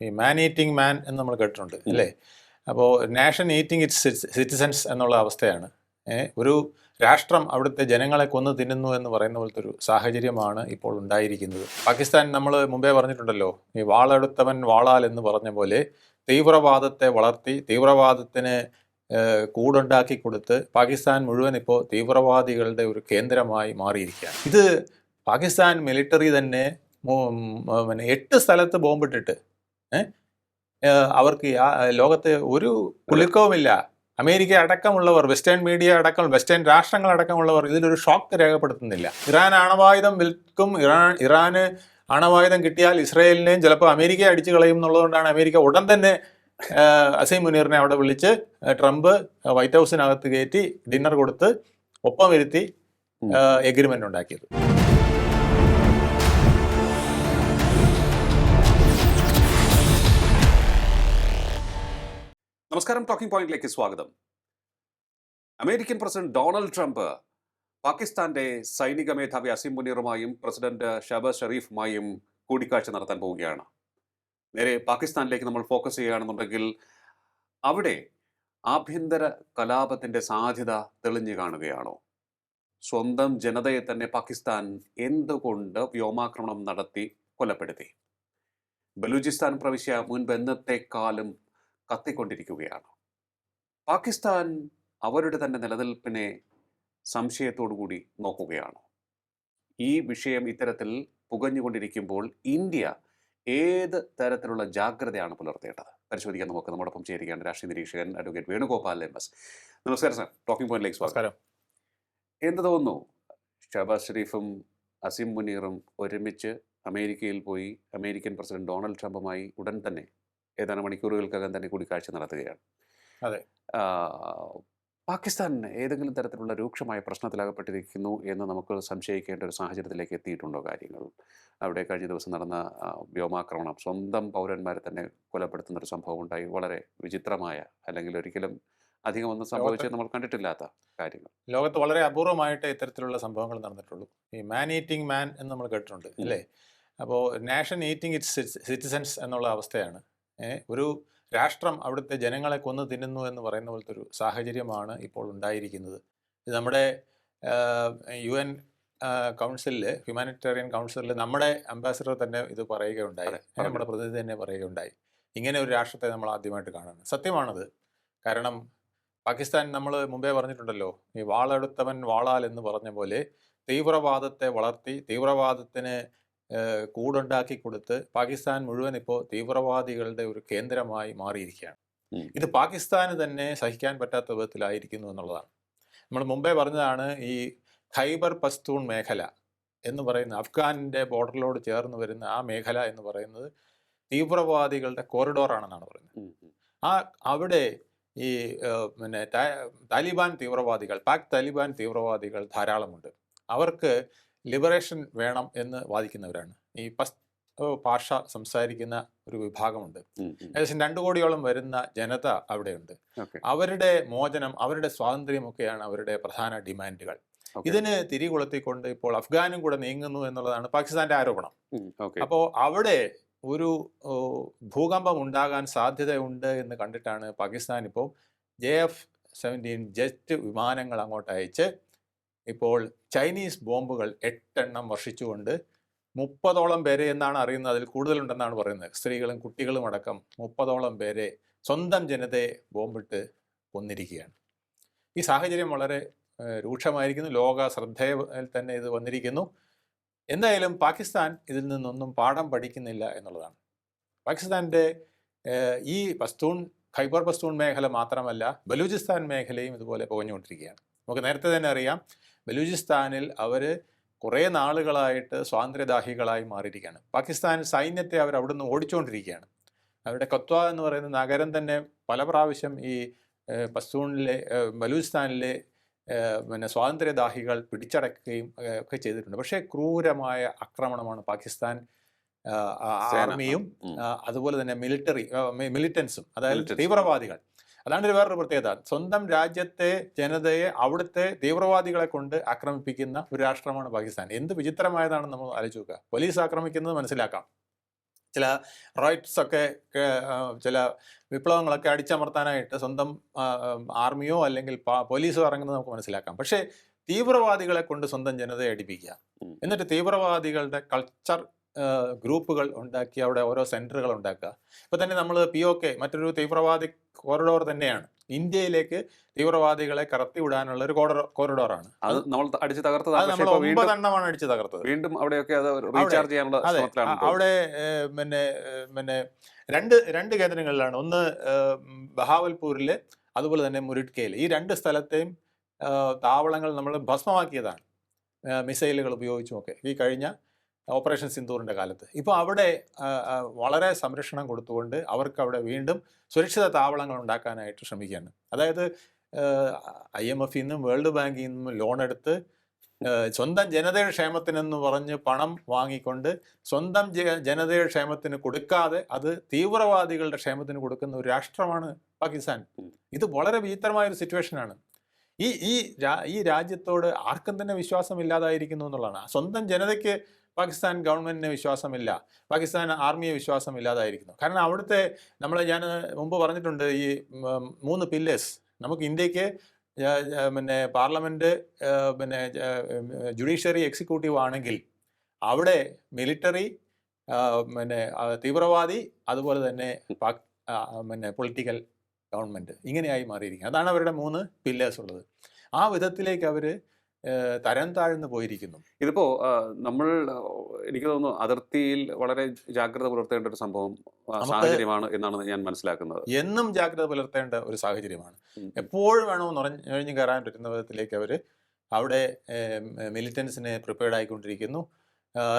ഈ മാൻ ഈറ്റിംഗ് മാൻ എന്ന് നമ്മൾ കേട്ടിട്ടുണ്ട് അല്ലേ? അപ്പോൾ നാഷൻ ഈറ്റിംഗ് ഇറ്റ്സ് സിറ്റിസൻസ് എന്നുള്ള അവസ്ഥയാണ്. ഒരു രാഷ്ട്രം അവിടുത്തെ ജനങ്ങളെ കൊന്നു തിന്നുന്നു എന്ന് പറയുന്ന പോലത്തെ ഒരു സാഹചര്യമാണ് ഇപ്പോൾ ഉണ്ടായിരിക്കുന്നത്. പാകിസ്ഥാൻ നമ്മൾ മുമ്പേ പറഞ്ഞിട്ടുണ്ടല്ലോ ഈ വാളെടുത്തവൻ വാളാൽ എന്ന് പറഞ്ഞ പോലെ തീവ്രവാദത്തെ വളർത്തി തീവ്രവാദത്തിന് കൂടുണ്ടാക്കി കൊടുത്ത് പാകിസ്ഥാൻ മുഴുവൻ ഇപ്പോൾ തീവ്രവാദികളുടെ ഒരു കേന്ദ്രമായി മാറിയിരിക്കുകയാണ്. ഇത് പാകിസ്ഥാൻ മിലിറ്ററി തന്നെ എട്ട് സ്ഥലത്ത് ബോംബിട്ടിട്ട് അവർക്ക് ലോകത്തെ ഒരു കുളിക്കവുമില്ല അമേരിക്ക അടക്കമുള്ളവർ വെസ്റ്റേൺ മീഡിയ അടക്കം വെസ്റ്റേൺ രാഷ്ട്രങ്ങൾ അടക്കമുള്ളവർ ഇതിലൊരു ഷോക്ക് രേഖപ്പെടുത്തുന്നില്ല. ഇറാൻ ആണവായുധം വിൽക്കും ഇറാൻ ഇറാന് ആണവായുധം കിട്ടിയാൽ ഇസ്രയേലിനെയും ചിലപ്പോൾ അമേരിക്ക അടിച്ചു കളയും എന്നുള്ളതുകൊണ്ടാണ് അമേരിക്ക ഉടൻ തന്നെ അസീം മുനീറിനെ അവിടെ വിളിച്ച് ട്രംപ് വൈറ്റ് ഹൗസിനകത്ത് കയറ്റി ഡിന്നർ കൊടുത്ത് ഒപ്പം വരുത്തി എഗ്രിമെന്റ് ഉണ്ടാക്കിയത്. നമസ്കാരം ടോക്കിംഗ് പോയിന്റിലേക്ക് സ്വാഗതം. അമേരിക്കൻ പ്രസിഡന്റ് ഡൊണാൾഡ് ട്രംപ് പാകിസ്ഥാന്റെ സൈനിക മേധാവി അസിം മുനീറുമായും പ്രസിഡന്റ് ഷബാസ് ഷെറീഫുമായും കൂടിക്കാഴ്ച നടത്താൻ പോവുകയാണ്. നേരെ പാകിസ്ഥാനിലേക്ക് നമ്മൾ ഫോക്കസ് ചെയ്യുകയാണെന്നുണ്ടെങ്കിൽ അവിടെ ആഭ്യന്തര കലാപത്തിന്റെ സാധ്യത തെളിഞ്ഞു കാണുകയാണോ? സ്വന്തം ജനതയെ തന്നെ പാകിസ്ഥാൻ എന്തുകൊണ്ട് വ്യോമാക്രമണം നടത്തി കൊലപ്പെടുത്തി? ബലൂചിസ്ഥാൻ പ്രവിശ്യ മുൻപ് എന്നത്തെക്കാളും കത്തിക്കൊണ്ടിരിക്കുകയാണ്. പാകിസ്ഥാൻ അവരുടെ തന്നെ നിലനിൽപ്പിനെ സംശയത്തോടുകൂടി നോക്കുകയാണ്. ഈ വിഷയം ഇത്തരത്തിൽ പുകഞ്ഞുകൊണ്ടിരിക്കുമ്പോൾ ഇന്ത്യ ഏത് തരത്തിലുള്ള ജാഗ്രതയാണ് പുലർത്തേണ്ടത്? പരിശോധിക്കാൻ നമുക്ക് നമ്മോടൊപ്പം ചേരുകയാണ് രാഷ്ട്രീയ നിരീക്ഷകൻ അഡ്വക്കേറ്റ് വേണുഗോപാൽ എം എസ്. നമസ്കാരം സാർ. ടോക്കിംഗ് പോയിന്റിലേക്ക് സ്വാഗതം. എന്ത് തോന്നുന്നു? ഷഹബാസ് ഷെരീഫും അസിം മുനീറും ഒരുമിച്ച് അമേരിക്കയിൽ പോയി അമേരിക്കൻ പ്രസിഡന്റ് ഡൊണാൾഡ് ട്രംപുമായി ഉടൻ തന്നെ ഏതാനും മണിക്കൂറുകൾക്കകം തന്നെ കൂടിക്കാഴ്ച നടത്തുകയാണ്. അതെ. പാകിസ്ഥാൻ ഏതെങ്കിലും തരത്തിലുള്ള രൂക്ഷമായ പ്രശ്നത്തിലകപ്പെട്ടിരിക്കുന്നു എന്ന് നമുക്ക് സംശയിക്കേണ്ട ഒരു സാഹചര്യത്തിലേക്ക് എത്തിയിട്ടുണ്ടോ കാര്യങ്ങൾ? അവിടെ കഴിഞ്ഞ ദിവസം നടന്ന വ്യോമാക്രമണം സ്വന്തം പൗരന്മാരെ തന്നെ കൊലപ്പെടുത്തുന്ന ഒരു സംഭവം ഉണ്ടായി. വളരെ വിചിത്രമായ അല്ലെങ്കിൽ ഒരിക്കലും അധികം ഒന്നും സംഭവിച്ചത് നമ്മൾ കണ്ടിട്ടില്ലാത്ത കാര്യങ്ങൾ. ലോകത്ത് വളരെ അപൂർവമായിട്ട് ഇത്തരത്തിലുള്ള സംഭവങ്ങൾ നടന്നിട്ടുള്ളൂ. ഈ മാൻ ഈറ്റിംഗ് മാൻ എന്ന് നമ്മൾ കേട്ടിട്ടുണ്ട് അല്ലേ? അപ്പോൾ നാഷൻ ഈറ്റിംഗ് ഇറ്റ്സ് സിറ്റിസൻസ് എന്നുള്ള അവസ്ഥയാണ്. ഒരു രാഷ്ട്രം അവിടുത്തെ ജനങ്ങളെ കൊന്നു തിന്നുന്നു എന്ന് പറയുന്ന പോലത്തെ ഒരു സാഹചര്യമാണ് ഇപ്പോൾ ഉണ്ടായിരിക്കുന്നത്. ഇത് നമ്മുടെ യു എൻ കൗൺസിലിൽ ഹ്യൂമാനിറ്റേറിയൻ കൗൺസിലിൽ നമ്മുടെ അംബാസിഡർ തന്നെ ഇത് പറയുകയുണ്ടായി. നമ്മുടെ പ്രതിനിധി തന്നെ പറയുകയുണ്ടായി. ഇങ്ങനെ ഒരു രാഷ്ട്രത്തെ നമ്മൾ ആദ്യമായിട്ട് കാണുന്നത്. സത്യമാണത്. കാരണം പാകിസ്ഥാൻ നമ്മൾ മുമ്പേ പറഞ്ഞിട്ടുണ്ടല്ലോ ഈ വാളെടുത്തവൻ വാളാൽ എന്ന് പറഞ്ഞ പോലെ തീവ്രവാദത്തെ വളർത്തി തീവ്രവാദത്തിന് കൂടുണ്ടാക്കി കൊടുത്ത് പാകിസ്ഥാൻ മുഴുവൻ ഇപ്പോൾ തീവ്രവാദികളുടെ ഒരു കേന്ദ്രമായി മാറിയിരിക്കുകയാണ്. ഇത് പാകിസ്ഥാന് തന്നെ സഹിക്കാൻ പറ്റാത്ത വിധത്തിലായിരിക്കുന്നു എന്നുള്ളതാണ്. നമ്മൾ മുമ്പേ പറഞ്ഞതാണ് ഈ ഖൈബർ പസ്തൂൺ മേഖല എന്ന് പറയുന്ന അഫ്ഗാനിന്റെ ബോർഡറിലോട് ചേർന്ന് വരുന്ന ആ മേഖല എന്ന് പറയുന്നത് തീവ്രവാദികളുടെ കോറിഡോറാണെന്നാണ് പറയുന്നത്. ആ അവിടെ ഈ പിന്നെ താലിബാൻ തീവ്രവാദികൾ പാക് താലിബാൻ തീവ്രവാദികൾ ധാരാളമുണ്ട്. അവർക്ക് ലിബറേഷൻ വേണം എന്ന് വാദിക്കുന്നവരാണ് ഈ പസ് ഭാഷ സംസാരിക്കുന്ന ഒരു വിഭാഗമുണ്ട്. ഏകദേശം രണ്ടു കോടിയോളം വരുന്ന ജനത അവിടെയുണ്ട്. അവരുടെ മോചനം അവരുടെ സ്വാതന്ത്ര്യമൊക്കെയാണ് അവരുടെ പ്രധാന ഡിമാൻഡുകൾ. ഇതിന് തിരികൊളുത്തിക്കൊണ്ട് ഇപ്പോൾ അഫ്ഗാനും കൂടെ നീങ്ങുന്നു എന്നുള്ളതാണ് പാകിസ്ഥാന്റെ ആരോപണം അപ്പോൾ അവിടെ ഒരു ഭൂകമ്പം ഉണ്ടാകാൻ സാധ്യതയുണ്ട് എന്ന് കണ്ടിട്ടാണ് പാകിസ്ഥാൻ ഇപ്പോൾ ജെ എഫ് സെവന്റീൻ ജെറ്റ് വിമാനങ്ങൾ അങ്ങോട്ട് അയച്ച് ഇപ്പോൾ ചൈനീസ് ബോംബുകൾ എട്ടെണ്ണം വർഷിച്ചുകൊണ്ട് മുപ്പതോളം പേരെ എന്നാണ് അറിയുന്നത്. അതിൽ കൂടുതലുണ്ടെന്നാണ് പറയുന്നത്. സ്ത്രീകളും കുട്ടികളും അടക്കം മുപ്പതോളം പേരെ സ്വന്തം ജനതയെ ബോംബിട്ട് കൊന്നിരിക്കുകയാണ്. ഈ സാഹചര്യം വളരെ രൂക്ഷമായിരിക്കുന്നു. ലോക ശ്രദ്ധയിൽ തന്നെ ഇത് വന്നിരിക്കുന്നു. എന്തായാലും പാകിസ്ഥാൻ ഇതിൽ നിന്നൊന്നും പാഠം പഠിക്കുന്നില്ല എന്നുള്ളതാണ്. പാകിസ്ഥാന്റെ ഈ പസ്തൂൺ ഖൈബർ പസ്തൂൺ മേഖല മാത്രമല്ല ബലൂചിസ്ഥാൻ മേഖലയും ഇതുപോലെ പുകഞ്ഞുകൊണ്ടിരിക്കുകയാണ്. നമുക്ക് നേരത്തെ തന്നെ അറിയാം ബലൂചിസ്ഥാനിൽ അവർ കുറേ നാളുകളായിട്ട് സ്വാതന്ത്ര്യദാഹികളായി മാറിയിരിക്കുകയാണ്. പാകിസ്ഥാൻ സൈന്യത്തെ അവർ അവിടുന്ന് ഓടിച്ചുകൊണ്ടിരിക്കുകയാണ് അവരുടെ കത്വ എന്ന് പറയുന്ന നഗരം തന്നെ പല പ്രാവശ്യം ഈ പസ്തൂണിലെ ബലൂചിസ്ഥാനിലെ പിന്നെ സ്വാതന്ത്ര്യദാഹികൾ പിടിച്ചടക്കുകയും ഒക്കെ ചെയ്തിട്ടുണ്ട്. പക്ഷേ ക്രൂരമായ ആക്രമണമാണ് പാകിസ്ഥാൻ. ആർമിയും അതുപോലെ തന്നെ മിലിറ്ററി മിലിറ്റൻസും അതായത് തീവ്രവാദികൾ. അതാണ് ഒരു വേറൊരു പ്രത്യേകത. സ്വന്തം രാജ്യത്തെ ജനതയെ അവിടുത്തെ തീവ്രവാദികളെ കൊണ്ട് ആക്രമിപ്പിക്കുന്ന ഒരു രാഷ്ട്രമാണ് പാകിസ്ഥാൻ. എന്ത് വിചിത്രമായതാണ് നമ്മൾ ആലോചിച്ച് നോക്കുക. പോലീസ് ആക്രമിക്കുന്നത് മനസ്സിലാക്കാം. ചില റൈറ്റ്സ് ഒക്കെ ചില വിപ്ലവങ്ങളൊക്കെ അടിച്ചമർത്താനായിട്ട് സ്വന്തം ആർമിയോ അല്ലെങ്കിൽ പോലീസോ ഇറങ്ങുന്നത് നമുക്ക് മനസ്സിലാക്കാം. പക്ഷേ തീവ്രവാദികളെ കൊണ്ട് സ്വന്തം ജനതയെ അടിപ്പിക്കുക. എന്നിട്ട് തീവ്രവാദികളുടെ കൾച്ചർ ഗ്രൂപ്പുകൾ ഉണ്ടാക്കി അവിടെ ഓരോ സെന്ററുകൾ ഉണ്ടാക്കുക. ഇപ്പോൾ തന്നെ നമ്മൾ പി ഒ കെ മറ്റൊരു തീവ്രവാദി കോറിഡോർ തന്നെയാണ്. ഇന്ത്യയിലേക്ക് തീവ്രവാദികളെ കടത്തി വിടാനുള്ള ഒരു കോറിഡോറാണ് അത് നമ്മൾ അടിച്ച് വീണ്ടും ഒമ്പതെണ്ണമാണ് അടിച്ചു തകർത്തത്. വീണ്ടും അവിടെയൊക്കെ അത് റീചാർജ് ചെയ്യാനുള്ള അവിടെ പിന്നെ പിന്നെ രണ്ട് രണ്ട് കേന്ദ്രങ്ങളിലാണ്. ഒന്ന് ബഹാവൽപൂരിൽ അതുപോലെ തന്നെ മുരിട്കയിൽ ഈ രണ്ട് സ്ഥലത്തെയും താവളങ്ങൾ നമ്മൾ ഭസ്മമാക്കിയതാണ്. മിസൈലുകൾ ഉപയോഗിച്ചുമൊക്കെ. ഈ കഴിഞ്ഞ ഓപ്പറേഷൻ സിന്ദൂറിന്റെ കാലത്ത്. ഇപ്പോൾ അവിടെ വളരെ സംരക്ഷണം കൊടുത്തുകൊണ്ട് അവർക്ക് അവിടെ വീണ്ടും സുരക്ഷിത താവളങ്ങൾ ഉണ്ടാക്കാനായിട്ട് ശ്രമിക്കുകയാണ്. അതായത് ഐ എം എഫിൽ നിന്നും വേൾഡ് ബാങ്കിൽ നിന്നും ലോൺ എടുത്ത് സ്വന്തം ജനതയുടെ ക്ഷേമത്തിനെന്ന് പറഞ്ഞ് പണം വാങ്ങിക്കൊണ്ട് സ്വന്തം ജ- ജനതയുടെ ക്ഷേമത്തിന് കൊടുക്കാതെ അത് തീവ്രവാദികളുടെ ക്ഷേമത്തിന് കൊടുക്കുന്ന ഒരു രാഷ്ട്രമാണ് പാകിസ്ഥാൻ. ഇത് വളരെ വിചിത്രമായ ഒരു സിറ്റുവേഷനാണ്. ഈ ഈ ഈ രാജ്യത്തോട് ആർക്കും തന്നെ വിശ്വാസം ഇല്ലാതായിരിക്കുന്നു എന്നുള്ളതാണ്. സ്വന്തം ജനതയ്ക്ക് പാകിസ്ഥാൻ ഗവൺമെന്റിന് വിശ്വാസമില്ല. പാകിസ്ഥാൻ ആർമിയെ വിശ്വാസമില്ലാതായിരിക്കുന്നു. കാരണം അവിടുത്തെ നമ്മൾ ഞാൻ മുമ്പ് പറഞ്ഞിട്ടുണ്ട് ഈ മൂന്ന് പില്ലേഴ്സ് നമുക്ക് ഇന്ത്യയ്ക്ക് പിന്നെ പാർലമെന്റ് പിന്നെ ജുഡീഷ്യറി എക്സിക്യൂട്ടീവ് ആണെങ്കിൽ അവിടെ മിലിറ്ററി പിന്നെ തീവ്രവാദി അതുപോലെ തന്നെ പാക് പിന്നെ പൊളിറ്റിക്കൽ ഗവൺമെന്റ് ഇങ്ങനെയായി മാറിയിരിക്കുക അതാണ് അവരുടെ മൂന്ന് പില്ലേഴ്സ് ഉള്ളത്. ആ വിധത്തിലേക്ക് അവർ തരം താഴ്ന്നു പോയിരിക്കുന്നു. ഇതിപ്പോ നമ്മൾ എനിക്ക് തോന്നുന്നു അതിർത്തിയിൽ വളരെ ജാഗ്രത പുലർത്തേണ്ട ഒരു സംഭവം സാഹചര്യമാണ് എന്നാണ് ഞാൻ മനസ്സിലാക്കുന്നത്. എന്നും ജാഗ്രത പുലർത്തേണ്ട ഒരു സാഹചര്യമാണ്. എപ്പോഴും വേണമെന്ന് പറഞ്ഞ് കയറാൻ പറ്റുന്ന വിധത്തിലേക്ക് അവർ അവിടെ മിലിറ്റൻസിനെ പ്രിപ്പയർഡ് ആയിക്കൊണ്ടിരിക്കുന്നു.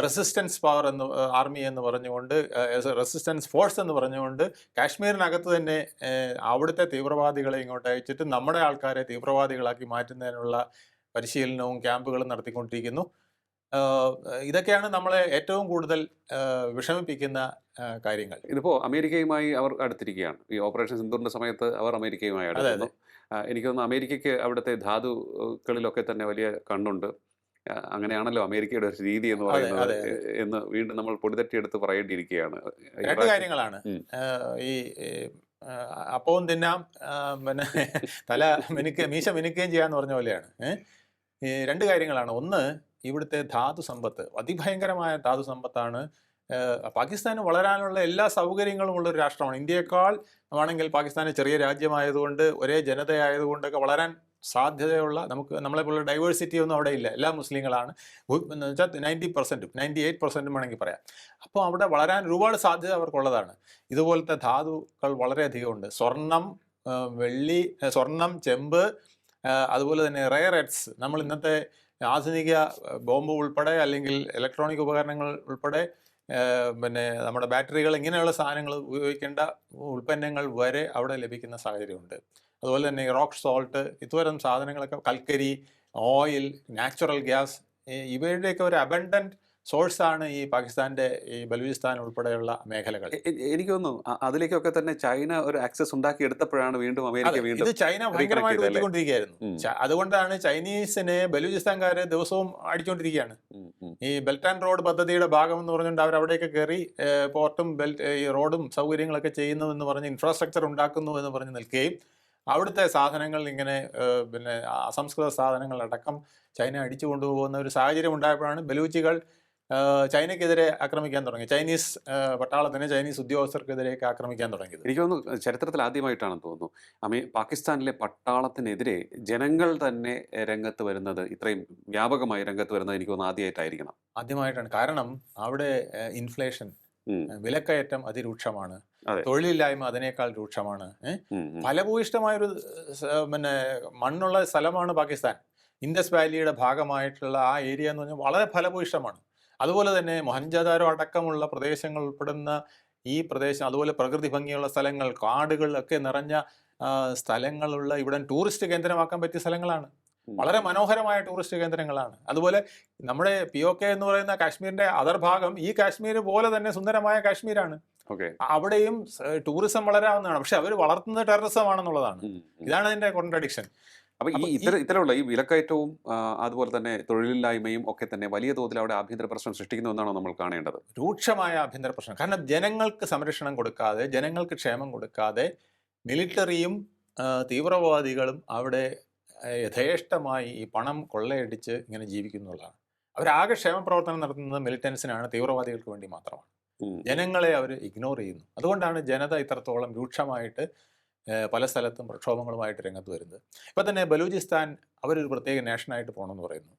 റെസിസ്റ്റൻസ് പവർ എന്ന് ആർമി എന്ന് പറഞ്ഞുകൊണ്ട് റെസിസ്റ്റൻസ് ഫോഴ്സ് എന്ന് പറഞ്ഞുകൊണ്ട് കാശ്മീരിനകത്ത് തന്നെ അവിടുത്തെ തീവ്രവാദികളെ ഇങ്ങോട്ട് അയച്ചിട്ട് നമ്മുടെ ആൾക്കാരെ തീവ്രവാദികളാക്കി മാറ്റുന്നതിനുള്ള പരിശീലനവും ക്യാമ്പുകളും നടത്തിക്കൊണ്ടിരിക്കുന്നു. ഇതൊക്കെയാണ് നമ്മളെ ഏറ്റവും കൂടുതൽ വിഷമിപ്പിക്കുന്ന കാര്യങ്ങൾ. ഇതിപ്പോ അമേരിക്കയുമായി അവർ അടുത്തിരിക്കുകയാണ്. ഈ ഓപ്പറേഷൻ സിന്ധുറിന്റെ സമയത്ത് അവർ അമേരിക്കയുമായി അടുത്തു എനിക്കൊന്ന് ആ, എനിക്ക് തോന്നുന്നു അമേരിക്കയ്ക്ക് അവിടുത്തെ ധാതുക്കളിലൊക്കെ തന്നെ വലിയ കണ്ണുണ്ട്. അങ്ങനെയാണല്ലോ അമേരിക്കയുടെ ഒരു രീതി എന്ന് പറയുന്നത് എന്ന് വീണ്ടും നമ്മൾ പൊടിതട്ടിയെടുത്ത് പറയേണ്ടിയിരിക്കുകയാണ്. രണ്ട് കാര്യങ്ങളാണ്. ഈ അപ്പവും തിന്നാം പിന്നെ തല മിനുക്ക മീശ മിനുക്കുകയും ചെയ്യാന്ന് പറഞ്ഞ പോലെയാണ്. ഏഹ്? രണ്ട് കാര്യങ്ങളാണ്. ഒന്ന് ഇവിടുത്തെ ധാതു സമ്പത്ത്. അതിഭയങ്കരമായ ധാതു സമ്പത്താണ്. പാകിസ്ഥാന് വളരാനുള്ള എല്ലാ സൗകര്യങ്ങളും ഉള്ള ഒരു രാഷ്ട്രമാണ്. ഇന്ത്യയേക്കാൾ ആണെങ്കിൽ പാകിസ്ഥാന് ചെറിയ രാജ്യമായതുകൊണ്ട് ഒരേ ജനതയായതുകൊണ്ടൊക്കെ വളരാൻ സാധ്യതയുള്ള നമുക്ക് നമ്മളെ പോലുള്ള ഡൈവേഴ്സിറ്റി ഒന്നും അവിടെ ഇല്ല. എല്ലാ മുസ്ലിങ്ങളാണ്. വെച്ചാൽ നയന്റി പെർസെന്റും നയന്റി എയ്റ്റ് പെർസെന്റും വേണമെങ്കിൽ പറയാം. അപ്പോൾ അവിടെ വളരാൻ ഒരുപാട് സാധ്യത അവർക്കുള്ളതാണ്. ഇതുപോലത്തെ ധാതുക്കൾ വളരെയധികം ഉണ്ട്. സ്വർണം വെള്ളി സ്വർണം ചെമ്പ് അതുപോലെ തന്നെ റയർ എഡ്സ് നമ്മൾ ഇന്നത്തെ ആധുനിക ബോംബ് ഉൾപ്പെടെ അല്ലെങ്കിൽ ഇലക്ട്രോണിക് ഉപകരണങ്ങൾ ഉൾപ്പെടെ പിന്നെ നമ്മുടെ ബാറ്ററികൾ ഇങ്ങനെയുള്ള സാധനങ്ങൾ ഉപയോഗിക്കേണ്ട ഉൽപ്പന്നങ്ങൾ വരെ അവിടെ ലഭിക്കുന്ന സാഹചര്യമുണ്ട്. അതുപോലെ തന്നെ റോക്ക് സോൾട്ട് ഇത്തരം സാധനങ്ങളൊക്കെ കൽക്കരി ഓയിൽ നാച്ചുറൽ ഗ്യാസ് ഇവയുടെയൊക്കെ ഒരു അബണ്ടന്റ് സോഴ്സാണ് ഈ പാകിസ്ഥാന്റെ ഈ ബലൂചിസ്ഥാൻ ഉൾപ്പെടെയുള്ള മേഖലകൾ എനിക്ക് തോന്നുന്നു അതിലേക്കൊക്കെ തന്നെ ചൈന ഒരു ആക്സസ് ഉണ്ടാക്കി എടുത്തപ്പോഴാണ് വീണ്ടും അമേരിക്ക വീണ്ടും ഇത് ചൈന ഭയങ്കരമായിട്ട്? ഊറ്റിക്കൊണ്ടിരിക്കുകയായിരുന്നു അതുകൊണ്ടാണ് ചൈനീസിനെ ബലൂചിസ്ഥാൻകാര് ദിവസവും അടിച്ചുകൊണ്ടിരിക്കുകയാണ്. ഈ ബെൽറ്റ് ആൻഡ് റോഡ് പദ്ധതിയുടെ ഭാഗം എന്ന് പറഞ്ഞുകൊണ്ട് അവർ അവിടെയൊക്കെ കയറി പോർട്ടും ബെൽറ്റ് ഈ റോഡും സൗകര്യങ്ങളൊക്കെ ചെയ്യുന്നു എന്ന് പറഞ്ഞ് ഇൻഫ്രാസ്ട്രക്ചർ ഉണ്ടാക്കുന്നു എന്ന് പറഞ്ഞ് നിൽക്കുകയും അവിടുത്തെ സാധനങ്ങൾ ഇങ്ങനെ പിന്നെ അസംസ്കൃത സാധനങ്ങൾ അടക്കം ചൈന അടിച്ചു കൊണ്ടുപോകുന്ന ഒരു സാഹചര്യം ഉണ്ടായപ്പോഴാണ് ബലൂച്ചികൾ ചൈനയ്ക്കെതിരെ ആക്രമിക്കാൻ തുടങ്ങി. ചൈനീസ് പട്ടാളത്തിന് ചൈനീസ് ഉദ്യോഗസ്ഥർക്കെതിരെയൊക്കെ ആക്രമിക്കാൻ തുടങ്ങിയത്. എനിക്ക് തോന്നുന്നു ചരിത്രത്തിൽ ആദ്യമായിട്ടാണെന്ന് തോന്നുന്നു. അമേ പാകിസ്ഥാനിലെ പട്ടാളത്തിനെതിരെ ജനങ്ങൾ തന്നെ രംഗത്ത് വരുന്നത് ഇത്രയും വ്യാപകമായി രംഗത്ത് വരുന്നത് എനിക്ക് തോന്നുന്നു ആദ്യമായിട്ടായിരിക്കണം. ആദ്യമായിട്ടാണ്. കാരണം അവിടെ ഇൻഫ്ലേഷൻ വിലക്കയറ്റം അതിരൂക്ഷമാണ്. തൊഴിലില്ലായ്മ അതിനേക്കാൾ രൂക്ഷമാണ്. ഫലഭൂയിഷ്ടമായൊരു പിന്നെ മണ്ണുള്ള സ്ഥലമാണ് പാകിസ്ഥാൻ. ഇൻഡസ് വാലിയുടെ ഭാഗമായിട്ടുള്ള ആ ഏരിയ എന്ന് പറഞ്ഞാൽ വളരെ ഫലഭൂയിഷ്ടമാണ് അതുപോലെ തന്നെ മൊഹൻജാദാരോ അടക്കമുള്ള പ്രദേശങ്ങൾ ഉൾപ്പെടുന്ന ഈ പ്രദേശം അതുപോലെ പ്രകൃതി ഭംഗിയുള്ള സ്ഥലങ്ങൾ കാടുകൾ ഒക്കെ നിറഞ്ഞ സ്ഥലങ്ങളുള്ള ഇവിടെ ടൂറിസ്റ്റ് കേന്ദ്രമാക്കാൻ പറ്റിയ സ്ഥലങ്ങളാണ്. വളരെ മനോഹരമായ ടൂറിസ്റ്റ് കേന്ദ്രങ്ങളാണ്. അതുപോലെ നമ്മുടെ പി ഒ കെ എന്ന് പറയുന്ന കാശ്മീരിന്റെ അതർ ഭാഗം ഈ കാശ്മീർ പോലെ തന്നെ സുന്ദരമായ കാശ്മീരാണ്. അവിടെയും ടൂറിസം വളരാവുന്നതാണ്. പക്ഷെ അവർ വളർത്തുന്നത് ടെററിസം ആണെന്നുള്ളതാണ്. ഉം, ഉം. ഇതാണ് അതിന്റെ കോൺട്രഡിക്ഷൻ അപ്പൊ ഈ ഇത്തരം ഇത്തരമുള്ള ഈ വിലക്കയറ്റവും അതുപോലെ തന്നെ തൊഴിലില്ലായ്മയും ഒക്കെ തന്നെ വലിയ തോതിൽ അവിടെ ആഭ്യന്തര പ്രശ്നം സൃഷ്ടിക്കുന്നു എന്നാണോ നമ്മൾ കാണേണ്ടത്? രൂക്ഷമായ ആഭ്യന്തര പ്രശ്നം. കാരണം ജനങ്ങൾക്ക് സംരക്ഷണം കൊടുക്കാതെ ജനങ്ങൾക്ക് ക്ഷേമം കൊടുക്കാതെ മിലിറ്ററിയും തീവ്രവാദികളും അവിടെ യഥേഷ്ടമായി ഈ പണം കൊള്ളയടിച്ച് ഇങ്ങനെ ജീവിക്കുന്നുള്ളതാണ് അവരാകെ ക്ഷേമ പ്രവർത്തനം നടത്തുന്നത് മിലിറ്റൻസിനാണ് തീവ്രവാദികൾക്ക് വേണ്ടി മാത്രമാണ്. ജനങ്ങളെ അവർ ഇഗ്നോർ ചെയ്യുന്നു. അതുകൊണ്ടാണ് ജനത ഇത്രത്തോളം രൂക്ഷമായിട്ട് പല സ്ഥലത്തും പ്രക്ഷോഭങ്ങളുമായിട്ട് രംഗത്ത് വരുന്നത്. ഇപ്പം തന്നെ ബലൂചിസ്ഥാൻ അവരൊരു പ്രത്യേക നേഷനായിട്ട് പോകണമെന്ന് പറയുന്നു.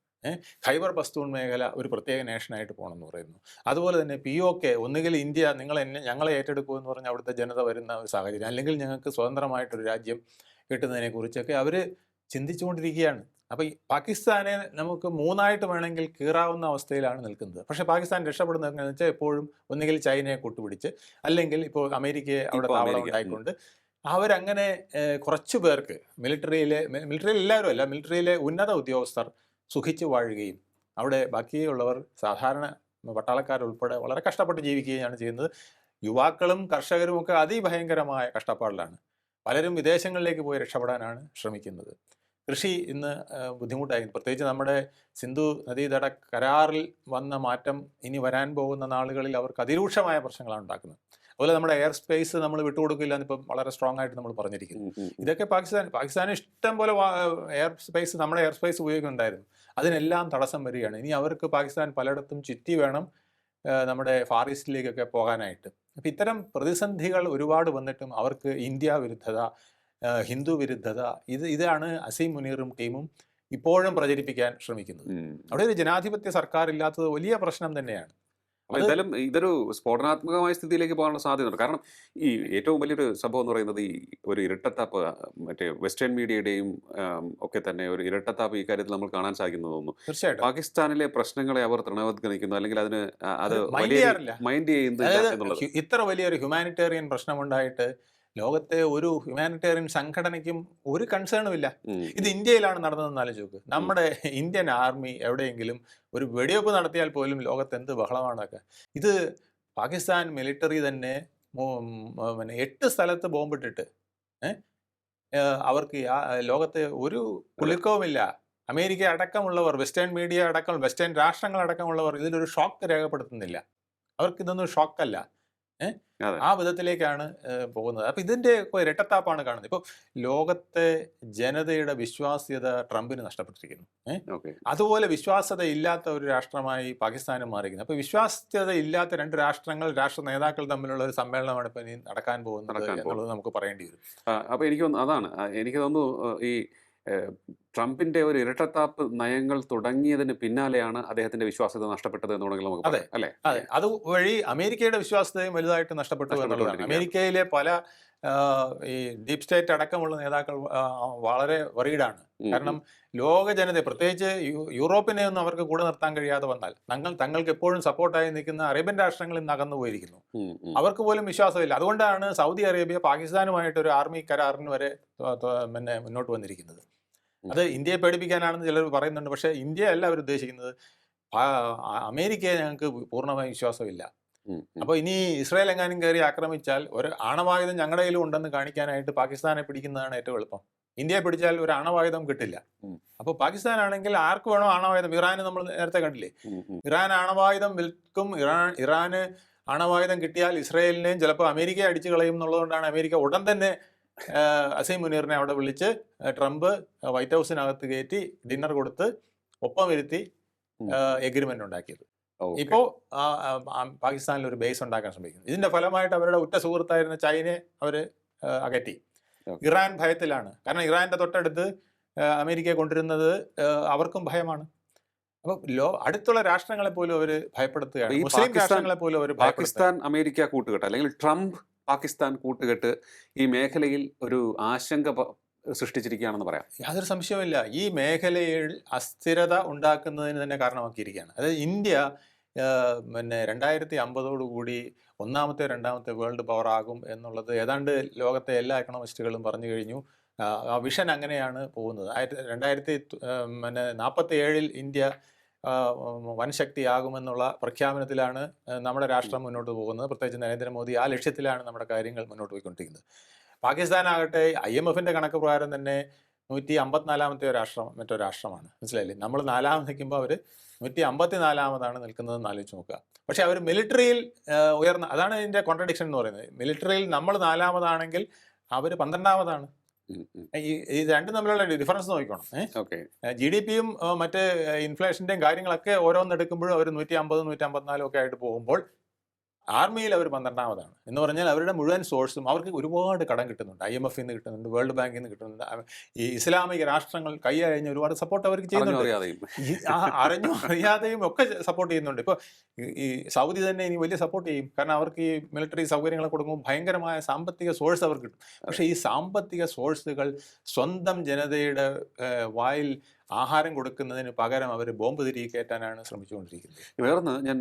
ഖൈബർ പസ്തൂൺ മേഖല ഒരു പ്രത്യേക നേഷനായിട്ട് പോകണമെന്ന് പറയുന്നു. അതുപോലെ തന്നെ പി ഒ കെ ഒന്നുകിൽ ഇന്ത്യ നിങ്ങൾ എന്നെ ഞങ്ങളെ ഏറ്റെടുക്കൂ എന്ന് പറഞ്ഞ് അവിടുത്തെ ജനത വരുന്ന ഒരു സാഹചര്യം അല്ലെങ്കിൽ ഞങ്ങൾക്ക് സ്വതന്ത്രമായിട്ടൊരു രാജ്യം കിട്ടുന്നതിനെ കുറിച്ചൊക്കെ അവർ ചിന്തിച്ചുകൊണ്ടിരിക്കുകയാണ്. അപ്പോൾ ഈ പാകിസ്ഥാനെ നമുക്ക് മൂന്നായിട്ട് വേണമെങ്കിൽ കീറാവുന്ന അവസ്ഥയിലാണ് നിൽക്കുന്നത്. പക്ഷേ പാകിസ്ഥാൻ രക്ഷപ്പെടുന്നതെന്ന് വെച്ചാൽ എപ്പോഴും ഒന്നുകിൽ ചൈനയെ കൂട്ടുപിടിച്ച് അല്ലെങ്കിൽ ഇപ്പോൾ അമേരിക്കയെ അവിടെ താവളം. ഉണ്ടായിക്കൊണ്ട് അവരങ്ങനെ കുറച്ച് പേർക്ക് മിലിറ്ററിയിലെ മിലിറ്ററിയിൽ എല്ലാവരും അല്ല മിലിറ്ററിയിലെ ഉന്നത ഉദ്യോഗസ്ഥർ സുഖിച്ചു വാഴുകയും അവിടെ ബാക്കിയുള്ളവർ സാധാരണ പട്ടാളക്കാരുൾപ്പെടെ വളരെ കഷ്ടപ്പെട്ട് ജീവിക്കുകയാണ് ചെയ്യുന്നത്. യുവാക്കളും കർഷകരും ഒക്കെ അതിഭയങ്കരമായ കഷ്ടപ്പാടിലാണ്. പലരും വിദേശങ്ങളിലേക്ക് പോയി രക്ഷപ്പെടാനാണ് ശ്രമിക്കുന്നത്. കൃഷി ഇന്ന് ബുദ്ധിമുട്ടായി. പ്രത്യേകിച്ച് നമ്മുടെ സിന്ധു നദീതട കരാറിൽ വന്ന മാറ്റം ഇനി വരാൻ പോകുന്ന നാളുകളിൽ അവർക്ക് അതിരൂക്ഷമായ പ്രശ്നങ്ങളാണ് ഉണ്ടാക്കുന്നത്. അതുപോലെ നമ്മുടെ എയർ സ്പേസ് നമ്മൾ വിട്ടുകൊടുക്കില്ല എന്നിപ്പം വളരെ സ്ട്രോങ് ആയിട്ട് നമ്മൾ പറഞ്ഞിരിക്കുന്നു. ഇതൊക്കെ പാകിസ്ഥാൻ പാകിസ്ഥാൻ ഇഷ്ടം പോലെ എയർ സ്പേസ് നമ്മുടെ എയർ സ്പേസ് ഉപയോഗിക്കുന്നുണ്ടായിരുന്നു. അതിനെല്ലാം തടസ്സം വരികയാണ്. ഇനി അവർക്ക് പാകിസ്ഥാൻ പലയിടത്തും ചുറ്റി വേണം നമ്മുടെ ഫാർ ഈസ്റ്റിലേക്കൊക്കെ പോകാനായിട്ട്. അപ്പം ഇത്തരം പ്രതിസന്ധികൾ ഒരുപാട് വന്നിട്ടും അവർക്ക് ഇന്ത്യ വിരുദ്ധത ഹിന്ദു വിരുദ്ധത ഇത് ഇതാണ് അസീം മുനീറും ടീമും ഇപ്പോഴും പ്രചരിപ്പിക്കാൻ ശ്രമിക്കുന്നത്. അവിടെ ഒരു ജനാധിപത്യ സർക്കാർ ഇല്ലാത്തത് വലിയ പ്രശ്നം തന്നെയാണ്. അപ്പൊ എന്തായാലും ഇതൊരു സ്ഫോടനാത്മകമായ സ്ഥിതിയിലേക്ക് പോകാനുള്ള സാധ്യതയുണ്ട്. കാരണം ഈ ഏറ്റവും വലിയൊരു സംഭവം എന്ന് പറയുന്നത് ഈ ഒരു ഇരട്ടത്താപ്പ് മറ്റേ വെസ്റ്റേൺ മീഡിയയുടെയും ഒക്കെ തന്നെ ഒരു ഇരട്ടത്താപ്പ് ഈ കാര്യത്തിൽ നമ്മൾ കാണാൻ സാധിക്കുന്നു തോന്നുന്നു. തീർച്ചയായിട്ടും. പാകിസ്ഥാനിലെ പ്രശ്നങ്ങളെ അവർ തൃണവത്കരിക്കുന്നു. അല്ലെങ്കിൽ അതിന് അത് മൈൻഡ് ചെയ്യുന്നില്ല അതായത് ഇത്ര വലിയൊരു ഹ്യൂമാനിറ്റേറിയൻ പ്രശ്നമുണ്ടായിട്ട് ലോകത്തെ ഒരു ഹ്യൂമാനിറ്റേറിയൻ സംഘടനയ്ക്കും ഒരു കൺസേണും ഇല്ല. ഇത് ഇന്ത്യയിലാണ് നടന്നതെന്ന് ആലോചിച്ച് നോക്ക്. നമ്മുടെ ഇന്ത്യൻ ആർമി എവിടെയെങ്കിലും ഒരു വെടിവെപ്പ് നടത്തിയാൽ പോലും ലോകത്ത് എന്ത് ബഹളമാണൊക്കെ ഇത് പാകിസ്ഥാൻ മിലിറ്ററി തന്നെ പിന്നെ എട്ട് സ്ഥലത്ത് ബോംബിട്ടിട്ട് അവർക്ക് ലോകത്തെ ഒരു കുലുക്കവുമില്ല അമേരിക്ക അടക്കമുള്ളവർ വെസ്റ്റേൺ മീഡിയ അടക്കം വെസ്റ്റേൺ രാഷ്ട്രങ്ങൾ അടക്കമുള്ളവർ ഇതിലൊരു ഷോക്ക് രേഖപ്പെടുത്തുന്നില്ല. അവർക്ക് ഇതൊന്നും ഷോക്കല്ല. ആ വിധത്തിലേക്കാണ് പോകുന്നത്. അപ്പൊ ഇതിന്റെ ഇരട്ടത്താപ്പാണ് കാണുന്നത്. ഇപ്പൊ ലോകത്തെ ജനതയുടെ വിശ്വാസ്യത ട്രംപിന് നഷ്ടപ്പെട്ടിരിക്കുന്നു. അതുപോലെ വിശ്വാസ്യത ഇല്ലാത്ത ഒരു രാഷ്ട്രമായി പാകിസ്ഥാനും മാറിയിരിക്കുന്നു. അപ്പൊ വിശ്വാസ്യത ഇല്ലാത്ത രണ്ട് രാഷ്ട്രങ്ങൾ രാഷ്ട്ര നേതാക്കൾ തമ്മിലുള്ള ഒരു സമ്മേളനമാണ് ഇപ്പൊ ഇനി നടക്കാൻ പോകുന്നത് എന്നുള്ളത് നമുക്ക് പറയേണ്ടി വരും. അപ്പൊ എനിക്ക് അതാണ്. എനിക്ക് തോന്നുന്നു ഈ ട്രംപിന്റെ ഒരു ഇരട്ടത്താപ്പ് നയങ്ങൾ തുടങ്ങിയതിന് പിന്നാലെയാണ് അദ്ദേഹത്തിന്റെ വിശ്വാസ്യത നഷ്ടപ്പെട്ടത് എന്ന് വേണമെങ്കിൽ നമുക്ക് അതെ. അല്ലെ? അതെ. അത് വഴി അമേരിക്കയുടെ വിശ്വാസ്യതയും വലുതായിട്ട് നഷ്ടപ്പെട്ടു എന്നുള്ളതാണ്. അമേരിക്കയിലെ പല ഈ ഡീപ് സ്റ്റേറ്റ് അടക്കമുള്ള നേതാക്കൾ വളരെ വറീഡാണ് കാരണം ലോക ജനതയെ പ്രത്യേകിച്ച് യൂറോപ്പിനെ ഒന്നും അവർക്ക് കൂടെ നിർത്താൻ കഴിയാതെ വന്നാൽ തങ്ങൾ തങ്ങൾക്ക് എപ്പോഴും സപ്പോർട്ടായി നിൽക്കുന്ന അറേബ്യൻ രാഷ്ട്രങ്ങളിൽ നിന്ന് അകന്നു പോയിരിക്കുന്നു. അവർക്ക് പോലും വിശ്വാസമില്ല. അതുകൊണ്ടാണ് സൗദി അറേബ്യ പാകിസ്ഥാനുമായിട്ട് ഒരു ആർമി കരാറിന് വരെ പിന്നെ മുന്നോട്ട് വന്നിരിക്കുന്നത്. അത് ഇന്ത്യയെ പേടിപ്പിക്കാനാണെന്ന് ചിലർ പറയുന്നുണ്ട്. പക്ഷേ ഇന്ത്യ അല്ല അവർ ഉദ്ദേശിക്കുന്നത്. അമേരിക്കയെ ഞങ്ങൾക്ക് പൂർണമായും വിശ്വാസമില്ല. അപ്പോൾ ഇനി ഇസ്രായേൽ എങ്ങാനും കയറി ആക്രമിച്ചാൽ ഒരു ആണവായുധം ഞങ്ങളുടെ കയ്യിലും ഉണ്ടെന്ന് കാണിക്കാനായിട്ട് പാകിസ്ഥാനെ പിടിക്കുന്നതാണ് ഏറ്റവും എളുപ്പം. ഇന്ത്യയെ പിടിച്ചാൽ ഒരു ആണവായുധം കിട്ടില്ല. അപ്പോൾ പാകിസ്ഥാൻ ആണെങ്കിൽ ആർക്ക് വേണോ ആണവായുധം? ഇറാന് നമ്മൾ നേരത്തെ കണ്ടില്ലേ? ഇറാൻ ആണവായുധം വിൽക്കും. ഇറാൻ ഇറാന് ആണവായുധം കിട്ടിയാൽ ഇസ്രയേലിനെയും ചിലപ്പോൾ അമേരിക്കയെ അടിച്ചു കളയും എന്നുള്ളതുകൊണ്ടാണ് അമേരിക്ക ഉടൻ തന്നെ അസീം മുനീറിനെ അവിടെ വിളിച്ച് ട്രംപ് വൈറ്റ് ഹൗസിനകത്ത് കയറ്റി ഡിന്നർ കൊടുത്ത് ഒപ്പം വരുത്തി. എഗ്രിമെന്റ് ഉണ്ടാക്കിയത്. ഇപ്പോൾ പാകിസ്ഥാനിൽ ഒരു ബേസ് ഉണ്ടാക്കാൻ ശ്രമിക്കുന്നു. ഇതിന്റെ ഫലമായിട്ട് അവരുടെ ഉറ്റ സുഹൃത്തായിരുന്ന ചൈനയെ അവർ അകറ്റി. ഇറാൻ ഭയത്തിലാണ്. കാരണം ഇറാന്റെ തൊട്ടടുത്ത് അമേരിക്കയെ കൊണ്ടിരുന്നത് അവർക്കും ഭയമാണ്. അപ്പൊ ലോ അടുത്തുള്ള രാഷ്ട്രങ്ങളെ പോലും അവർ ഭയപ്പെടുത്തുകയാണ്. മുസ്ലിം രാഷ്ട്രങ്ങളെ പോലും അവർ പാകിസ്ഥാൻ അമേരിക്ക കൂട്ടുകെട്ട് അല്ലെങ്കിൽ ട്രംപ് പാകിസ്ഥാൻ കൂട്ടുകെട്ട് ഈ മേഖലയിൽ ഒരു ആശങ്ക സൃഷ്ടിച്ചിരിക്കുകയാണെന്ന് പറയാം. യാതൊരു സംശയവുമില്ല. ഈ മേഖലയിൽ അസ്ഥിരത ഉണ്ടാക്കുന്നതിന് തന്നെ കാരണമാക്കിയിരിക്കുകയാണ്. അതായത് ഇന്ത്യ പിന്നെ രണ്ടായിരത്തി അമ്പതോടുകൂടി ഒന്നാമത്തെ രണ്ടാമത്തെ വേൾഡ് പവർ ആകും എന്നുള്ളത് ഏതാണ്ട് ലോകത്തെ എല്ലാ എക്കണോമിസ്റ്റുകളും പറഞ്ഞു കഴിഞ്ഞു. ആ, വിഷൻ അങ്ങനെയാണ് പോകുന്നത്. രണ്ടായിരത്തി പിന്നെ നാൽപ്പത്തി ഏഴിൽ ഇന്ത്യ ആ, വൻ ശക്തിയാകുമെന്നുള്ള പ്രഖ്യാപനത്തിലാണ് നമ്മുടെ രാഷ്ട്രം മുന്നോട്ട് പോകുന്നത്. പ്രത്യേകിച്ച് നരേന്ദ്രമോദി ആ ലക്ഷ്യത്തിലാണ് നമ്മുടെ കാര്യങ്ങൾ മുന്നോട്ട് പോയിക്കൊണ്ടിരിക്കുന്നത്. പാകിസ്ഥാനാകട്ടെ ഐ എം എഫിന്റെ കണക്ക് പ്രകാരം തന്നെ നൂറ്റി അമ്പത്തിനാലാമത്തെ രാഷ്ട്രം മറ്റൊരു രാഷ്ട്രമാണ്. മനസ്സിലായില്ലേ? നമ്മൾ നാലാമത് നിൽക്കുമ്പോൾ അവർ നൂറ്റി അമ്പത്തിനാലാമതാണ് നിൽക്കുന്നതെന്ന് ആലോചിച്ച് നോക്കുക. പക്ഷേ അവർ മിലിറ്ററിയിൽ ഉയർന്ന അതാണ് ഇതിന്റെ കോൺട്രഡിക്ഷൻ എന്ന് പറയുന്നത്. മിലിറ്ററിയിൽ നമ്മൾ നാലാമതാണെങ്കിൽ അവർ പന്ത്രണ്ടാമതാണ്. ഈ രണ്ടും തമ്മിലുള്ള ഡിഫറൻസ് ഓക്കെ. ജി ഡി പിയും മറ്റ് ഇൻഫ്ലേഷന്റെയും കാര്യങ്ങളൊക്കെ ഓരോന്നെടുക്കുമ്പോഴും അവർ നൂറ്റി അമ്പത് നൂറ്റി അമ്പത്തിനാലും ഒക്കെ ആയിട്ട് പോകുമ്പോൾ ആർമിയിൽ അവർ പന്ത്രണ്ടാമതാണ്. എന്ന് പറഞ്ഞാൽ അവരുടെ മുഴുവൻ സോഴ്സും അവർക്ക് ഒരുപാട് കടം കിട്ടുന്നുണ്ട്. ഐ എം എഫിൽ നിന്ന് കിട്ടുന്നുണ്ട് വേൾഡ് ബാങ്കിൽ നിന്ന് കിട്ടുന്നുണ്ട്. ഈ ഇസ്ലാമിക രാഷ്ട്രങ്ങൾ കൈയഴിഞ്ഞ് ഒരുപാട് സപ്പോർട്ട് അവർക്ക് ചെയ്യുന്നുണ്ട്. അറിഞ്ഞു അറിയാതെയും ഒക്കെ സപ്പോർട്ട് ചെയ്യുന്നുണ്ട്. ഇപ്പോൾ ഈ സൗദി തന്നെ ഇനി വലിയ സപ്പോർട്ട് ചെയ്യും. കാരണം അവർക്ക് ഈ മിലിറ്ററി സൗകര്യങ്ങളെ കൊടുക്കുമ്പോൾ ഭയങ്കരമായ സാമ്പത്തിക സോഴ്സ് അവർക്ക് കിട്ടും. പക്ഷേ ഈ സാമ്പത്തിക സോഴ്സുകൾ സ്വന്തം ജനതയുടെ വായിൽ ആഹാരം കൊടുക്കുന്നതിന് പകരം അവർ ബോംബ് തിരികെ കയറ്റാനാണ് ശ്രമിച്ചുകൊണ്ടിരിക്കുന്നത് വേറൊന്ന് ഞാൻ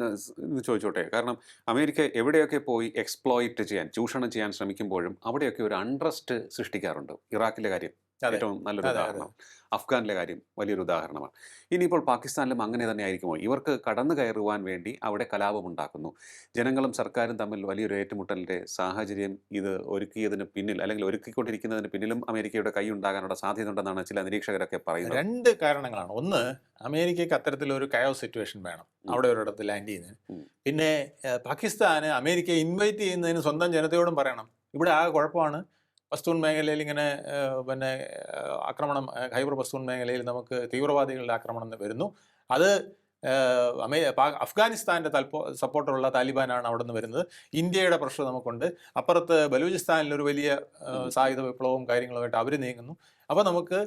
ചോദിച്ചോട്ടെ കാരണം അമേരിക്ക എവിടെയൊക്കെ പോയി എക്സ്പ്ലോയിറ്റ് ചെയ്യാൻ ചൂഷണം ചെയ്യാൻ ശ്രമിക്കുമ്പോഴും അവിടെയൊക്കെ ഒരു അൺട്രസ്റ്റ് സൃഷ്ടിക്കാറുണ്ട് ഇറാഖിലെ കാര്യം. ഏറ്റവും നല്ലൊരു. ഉദാഹരണം. അഫ്ഗാനിലെ കാര്യം വലിയൊരു ഉദാഹരണമാണ്. ഇനിയിപ്പോൾ പാകിസ്ഥാനിലും അങ്ങനെ തന്നെ ആയിരിക്കുമോ ഇവർക്ക് കടന്നു കയറുവാൻ വേണ്ടി അവിടെ കലാപം ഉണ്ടാക്കുന്നു. ജനങ്ങളും സർക്കാരും തമ്മിൽ വലിയൊരു ഏറ്റുമുട്ടലിന്റെ സാഹചര്യം ഇത് ഒരുക്കിയതിന് പിന്നിൽ അല്ലെങ്കിൽ ഒരുക്കിക്കൊണ്ടിരിക്കുന്നതിന് പിന്നിലും അമേരിക്കയുടെ കൈ ഉണ്ടാകാനുള്ള സാധ്യത ഉണ്ടെന്നാണ് ചില നിരീക്ഷകരൊക്കെ പറയുന്നത്. രണ്ട് കാരണങ്ങളാണ്. ഒന്ന് അമേരിക്കയ്ക്ക് അത്തരത്തിലൊരു കയോ സിറ്റുവേഷൻ വേണം. അവിടെ ഒരിടത്ത് ലാൻഡ് ചെയ്യുന്നതിന്. പിന്നെ പാകിസ്ഥാന് അമേരിക്കയെ ഇൻവൈറ്റ് ചെയ്യുന്നതിന് സ്വന്തം ജനതയോടും പറയണം. ഇവിടെ ആ കുഴപ്പമാണ് പസ്തൂൺ മേഖലയിൽ ഇങ്ങനെ പിന്നെ ആക്രമണം ഖൈബർ പസ്തൂൺ മേഖലയിൽ നമുക്ക് തീവ്രവാദികളുടെ ആക്രമണം വരുന്നു. അത് അമേ അഫ്ഗാനിസ്ഥാന്റെ തൽപ്പോ സപ്പോർട്ടുള്ള താലിബാനാണ് അവിടെ നിന്ന് വരുന്നത്. ഇന്ത്യയുടെ പ്രശ്നം നമുക്കുണ്ട്. അപ്പുറത്ത് ബലൂചിസ്ഥാനിൽ ഒരു വലിയ സായുധ വിപ്ലവവും കാര്യങ്ങളുമായിട്ട് അവർ നീങ്ങുന്നു. അപ്പോൾ നമുക്ക്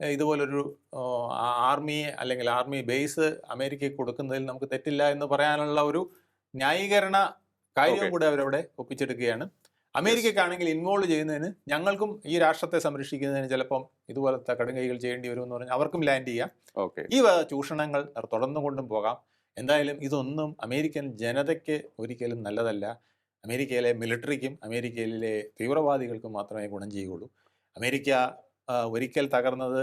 ഇതുപോലൊരു ആർമിയെ ആർമി അല്ലെങ്കിൽ ആർമി ബേസ് അമേരിക്കയ്ക്ക് കൊടുക്കുന്നതിൽ നമുക്ക് തെറ്റില്ല എന്ന് പറയാനുള്ള ഒരു ന്യായീകരണ കാര്യം. കൂടെ അവരവിടെ ഒപ്പിച്ചെടുക്കുകയാണ്. അമേരിക്കക്കാണെങ്കിൽ ഇൻവോൾവ് ചെയ്യുന്നതിന് ഞങ്ങൾക്കും ഈ രാഷ്ട്രത്തെ സംരക്ഷിക്കുന്നതിന് ചിലപ്പം ഇതുപോലത്തെ കടുംകൈകൾ ചെയ്യേണ്ടി വരും എന്ന് പറഞ്ഞാൽ അവർക്കും ലാൻഡ് ചെയ്യാം. ഓക്കെ ഈ ചൂഷണങ്ങൾ തുടർന്നു കൊണ്ടും പോകാം. എന്തായാലും ഇതൊന്നും അമേരിക്കൻ ജനതയ്ക്ക് ഒരിക്കലും നല്ലതല്ല. അമേരിക്കയിലെ മിലിറ്ററിക്കും അമേരിക്കയിലെ തീവ്രവാദികൾക്കും മാത്രമേ ഗുണം ചെയ്യുകയുള്ളൂ. അമേരിക്ക ഒരിക്കൽ തകർന്നത്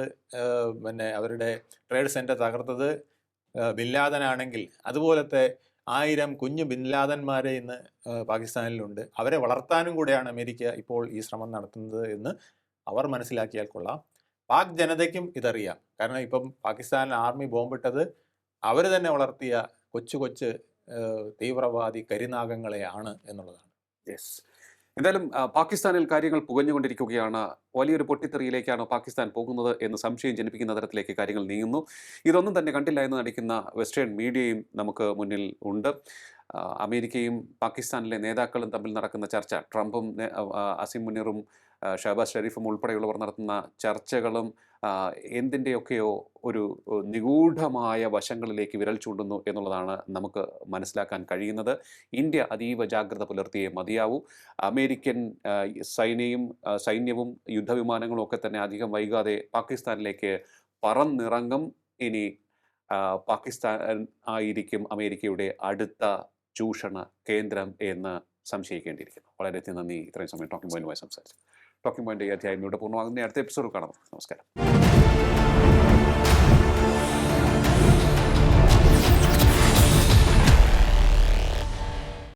പിന്നെ അവരുടെ ട്രേഡ് സെന്റർ തകർത്തത് ബില്ലാദനാണെങ്കിൽ അതുപോലത്തെ ആയിരം കുഞ്ഞു ബിൻലാദന്മാരെ ഇന്ന് പാകിസ്ഥാനിലുണ്ട്. അവരെ വളർത്താനും കൂടെയാണ് അമേരിക്ക ഇപ്പോൾ ഈ ശ്രമം നടത്തുന്നത് എന്ന് അവർ മനസ്സിലാക്കിയാൽ കൊള്ളാം. പാക് ജനതയ്ക്കും ഇതറിയാം. കാരണം ഇപ്പം പാകിസ്ഥാൻ ആർമി ബോംബിട്ടത് അവർ തന്നെ വളർത്തിയ കൊച്ചു കൊച്ചു തീവ്രവാദി കരിനാഗങ്ങളെയാണ് എന്നുള്ളതാണ്. യെസ്. എന്തായാലും പാകിസ്ഥാനിൽ കാര്യങ്ങൾ പുകഞ്ഞുകൊണ്ടിരിക്കുകയാണ്. വലിയൊരു പൊട്ടിത്തെറിയിലേക്കാണ് പാകിസ്ഥാൻ പോകുന്നത് എന്ന് സംശയം ജനിപ്പിക്കുന്ന തരത്തിലേക്ക് കാര്യങ്ങൾ നീങ്ങുന്നു. ഇതൊന്നും തന്നെ കണ്ടില്ല എന്ന് നടിക്കുന്ന വെസ്റ്റേൺ മീഡിയയും നമുക്ക് മുന്നിൽ ഉണ്ട്. അമേരിക്കയും പാകിസ്ഥാനിലെ നേതാക്കളും തമ്മിൽ നടക്കുന്ന ചർച്ച ട്രംപും അസിം മുനീറും ഷഹബാസ് ഷെരീഫും ഉൾപ്പെടെയുള്ളവർ നടത്തുന്ന ചർച്ചകളും എന്തിന്റെയൊക്കെയോ ഒരു നിഗൂഢമായ വശങ്ങളിലേക്ക് വിരൽ ചൂണ്ടുന്നു എന്നുള്ളതാണ് നമുക്ക് മനസ്സിലാക്കാൻ കഴിയുന്നത്. ഇന്ത്യ അതീവ ജാഗ്രത പുലർത്തിയേ മതിയാവൂ. അമേരിക്കൻ സൈന്യയും സൈന്യവും യുദ്ധവിമാനങ്ങളും ഒക്കെ തന്നെ അധികം വൈകാതെ പാകിസ്ഥാനിലേക്ക് പറന്നിറങ്ങും. ഇനി പാകിസ്ഥാൻ ആയിരിക്കും അമേരിക്കയുടെ അടുത്ത ചൂഷണ കേന്ദ്രം എന്ന് സംശയിക്കേണ്ടിയിരിക്കുന്നു. വളരെയധികം നന്ദി. ഇത്രയും സമയം ടോക്കിംഗ് പോയിന്റുമായി സംസാരിച്ചു ടോക്കിംഗ് പോയിന്റ് അധ്യായം ഇവിടെ പൂർണമാകുന്ന അടുത്ത എപ്പിസോഡ് കാണാം. നമസ്കാരം.